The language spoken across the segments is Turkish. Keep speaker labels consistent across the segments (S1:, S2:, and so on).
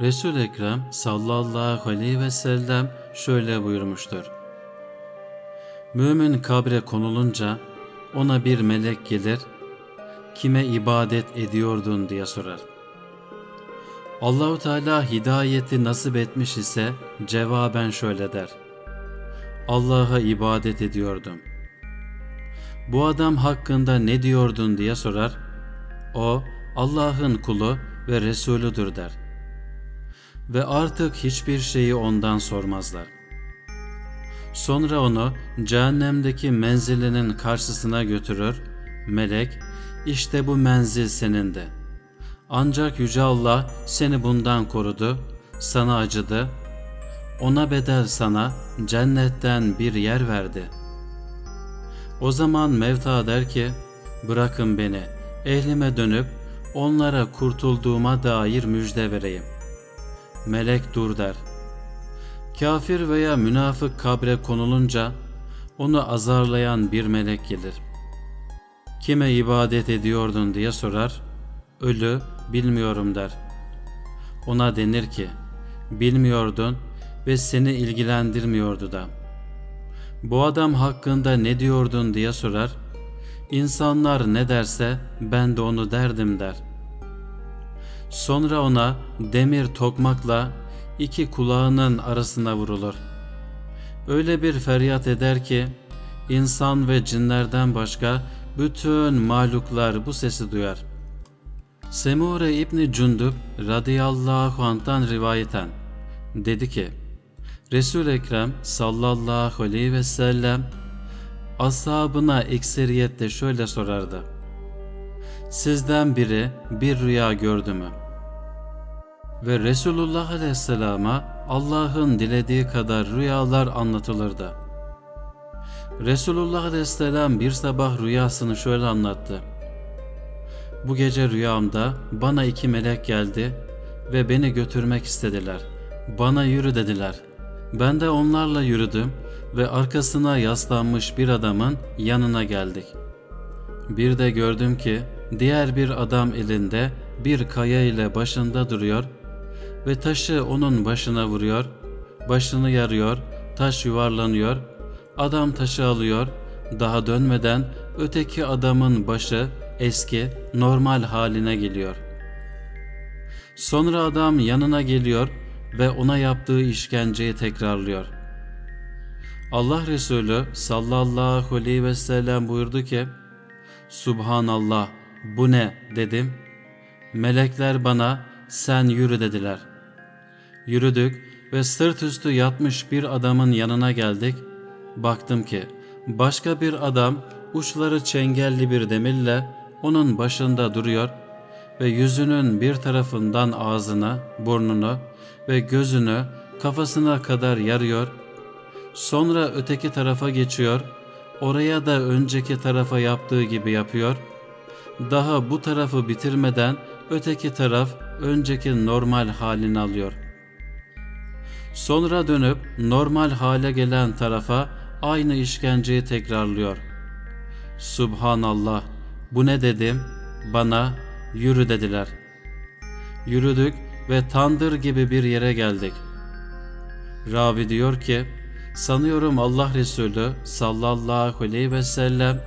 S1: Resul Ekrem sallallahu aleyhi ve sellem şöyle buyurmuştur. Mümin kabre konulunca ona bir melek gelir, kime ibadet ediyordun diye sorar. Allahu Teala hidayeti nasip etmiş ise cevaben şöyle der. Allah'a ibadet ediyordum. Bu adam hakkında ne diyordun diye sorar. O Allah'ın kulu ve Resulüdür der. Ve artık hiçbir şeyi ondan sormazlar. Sonra onu cehennemdeki menzilinin karşısına götürür. Melek, işte bu menzil senindi. Ancak Yüce Allah seni bundan korudu, sana acıdı. Ona bedel sana cennetten bir yer verdi. O zaman Mevta der ki, bırakın beni, ehlime dönüp onlara kurtulduğuma dair müjde vereyim. Melek dur der. Kafir veya münafık kabre konulunca onu azarlayan bir melek gelir. Kime ibadet ediyordun diye sorar. Ölü bilmiyorum der. Ona denir ki bilmiyordun ve seni ilgilendirmiyordu da. Bu adam hakkında ne diyordun diye sorar. İnsanlar ne derse ben de onu derdim der. Sonra ona demir tokmakla iki kulağının arasına vurulur. Öyle bir feryat eder ki insan ve cinlerden başka bütün mahluklar bu sesi duyar. Semure İbni Cundub radıyallahu anh'tan rivayeten dedi ki Resul Ekrem sallallahu aleyhi ve sellem ashabına ekseriyette şöyle sorardı. Sizden biri bir rüya gördü mü? Ve Resulullah aleyhisselama Allah'ın dilediği kadar rüyalar anlatılırdı. Resulullah aleyhisselam bir sabah rüyasını şöyle anlattı. Bu gece rüyamda bana iki melek geldi ve beni götürmek istediler. Bana yürü dediler. Ben de onlarla yürüdüm ve arkasına yaslanmış bir adamın yanına geldik. Bir de gördüm ki diğer bir adam elinde bir kaya ile başında duruyor ve taşı onun başına vuruyor, başını yarıyor, taş yuvarlanıyor, adam taşı alıyor, daha dönmeden öteki adamın başı eski, normal haline geliyor. Sonra adam yanına geliyor ve ona yaptığı işkenceyi tekrarlıyor. Allah Resulü sallallahu aleyhi ve sellem buyurdu ki, Subhanallah, bu ne dedim. Melekler bana sen yürü dediler. Yürüdük ve sırt üstü yatmış bir adamın yanına geldik. Baktım ki başka bir adam uçları çengelli bir demirle onun başında duruyor ve yüzünün bir tarafından ağzına, burnunu ve gözünü kafasına kadar yarıyor. Sonra öteki tarafa geçiyor. Oraya da önceki tarafa yaptığı gibi yapıyor. Daha bu tarafı bitirmeden öteki taraf önceki normal halini alıyor. Sonra dönüp normal hale gelen tarafa aynı işkenceyi tekrarlıyor. Subhanallah bu ne dedim? Bana yürü dediler. Yürüdük ve tandır gibi bir yere geldik. Ravi diyor ki, sanıyorum Allah Resulü sallallahu aleyhi ve sellem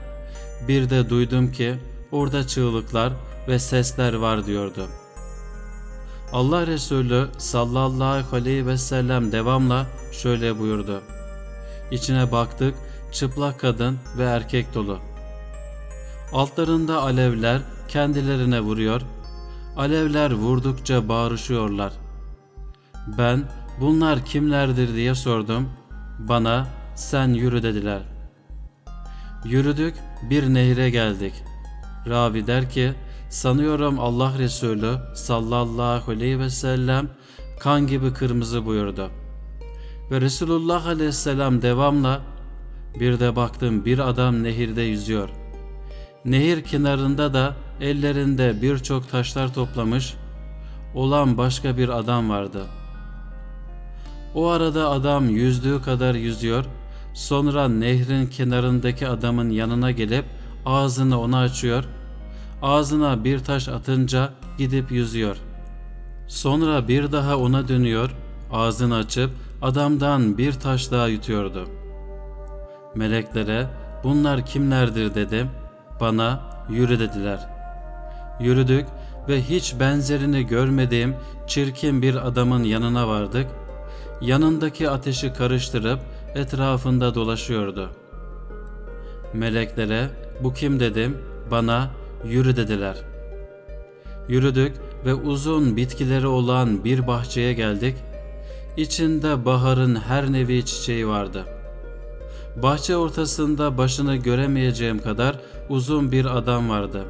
S1: bir de duydum ki orada çığlıklar ve sesler var diyordu. Allah Resulü sallallahu aleyhi ve sellem devamla şöyle buyurdu. İçine baktık çıplak kadın ve erkek dolu. Altlarında alevler kendilerine vuruyor, alevler vurdukça bağırışıyorlar. Ben bunlar kimlerdir diye sordum. Bana sen yürü dediler. Yürüdük bir nehre geldik. Ravi der ki sanıyorum Allah Resulü sallallahu aleyhi ve sellem kan gibi kırmızı buyurdu. Ve Resulullah aleyhisselam devamla bir de baktım bir adam nehirde yüzüyor. Nehir kenarında da ellerinde birçok taşlar toplamış olan başka bir adam vardı. O arada adam yüzdüğü kadar yüzüyor, sonra nehrin kenarındaki adamın yanına gelip ağzını ona açıyor, ağzına bir taş atınca gidip yüzüyor. Sonra bir daha ona dönüyor, ağzını açıp adamdan bir taş daha yutuyordu. Meleklere bunlar kimlerdir dedim. Bana yürü dediler. Yürüdük ve hiç benzerini görmediğim çirkin bir adamın yanına vardık. Yanındaki ateşi karıştırıp etrafında dolaşıyordu. Meleklere bu kim dedim. Bana yürü dediler. Yürüdük ve uzun bitkileri olan bir bahçeye geldik. İçinde baharın her nevi çiçeği vardı. Bahçe ortasında başını göremeyeceğim kadar uzun bir adam vardı.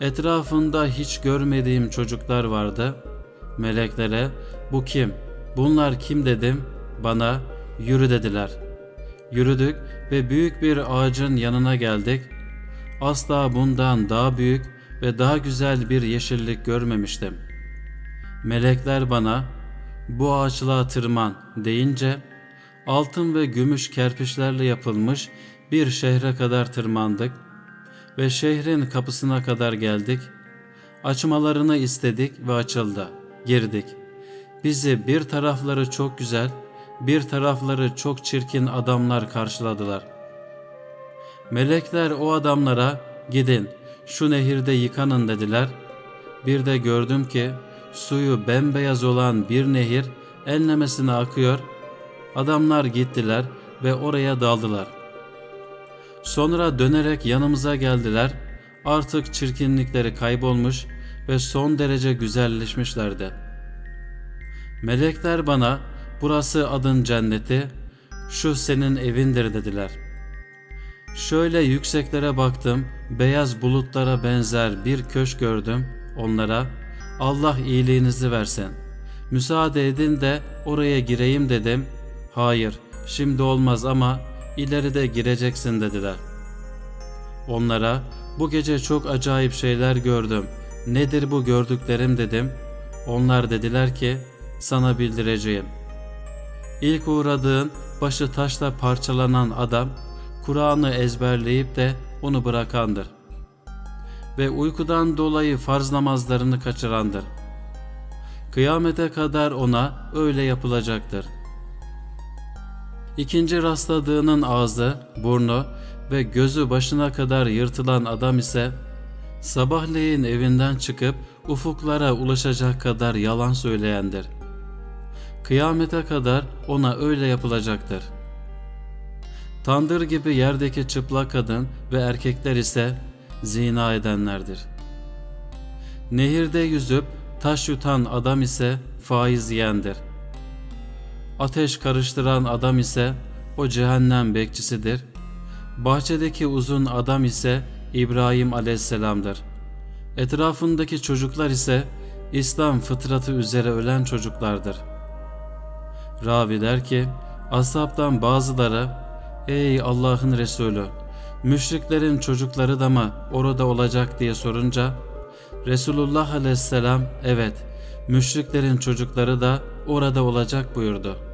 S1: Etrafında hiç görmediğim çocuklar vardı. Meleklere bu kim? Bunlar kim dedim. Bana yürü dediler. Yürüdük ve büyük bir ağacın yanına geldik. Asla bundan daha büyük ve daha güzel bir yeşillik görmemiştim. Melekler bana bu ağaçlığa tırman deyince altın ve gümüş kerpiçlerle yapılmış bir şehre kadar tırmandık ve şehrin kapısına kadar geldik. Açmalarını istedik ve açıldı. Girdik. Bizi bir tarafları çok güzel, bir tarafları çok çirkin adamlar karşıladılar. Melekler o adamlara gidin şu nehirde yıkanın dediler. Bir de gördüm ki suyu bembeyaz olan bir nehir enlemesine akıyor. Adamlar gittiler ve oraya daldılar. Sonra dönerek yanımıza geldiler. Artık çirkinlikleri kaybolmuş ve son derece güzelleşmişlerdi. Melekler bana burası adın cenneti, şu senin evindir dediler. Şöyle yükseklere baktım, beyaz bulutlara benzer bir köşk gördüm. Onlara Allah iyiliğinizi versin. Müsaade edin de oraya gireyim dedim. Hayır, şimdi olmaz ama ileride gireceksin dediler. Onlara bu gece çok acayip şeyler gördüm. Nedir bu gördüklerim dedim. Onlar dediler ki sana bildireceğim. İlk uğradığın başı taşla parçalanan adam Kur'an'ı ezberleyip de onu bırakandır. Ve uykudan dolayı farz namazlarını kaçırandır. Kıyamete kadar ona öyle yapılacaktır. İkinci rastladığının ağzı, burnu ve gözü başına kadar yırtılan adam ise sabahleyin evinden çıkıp ufuklara ulaşacak kadar yalan söyleyendir. Kıyamete kadar ona öyle yapılacaktır. Tandır gibi yerdeki çıplak kadın ve erkekler ise zina edenlerdir. Nehirde yüzüp taş yutan adam ise faiz yiyendir. Ateş karıştıran adam ise o cehennem bekçisidir. Bahçedeki uzun adam ise İbrahim aleyhisselamdır. Etrafındaki çocuklar ise İslam fıtratı üzere ölen çocuklardır. Ravi der ki, ashabtan bazıları, ey Allah'ın Resulü, müşriklerin çocukları da mı orada olacak diye sorunca, Resulullah aleyhisselam evet, müşriklerin çocukları da orada olacak buyurdu.''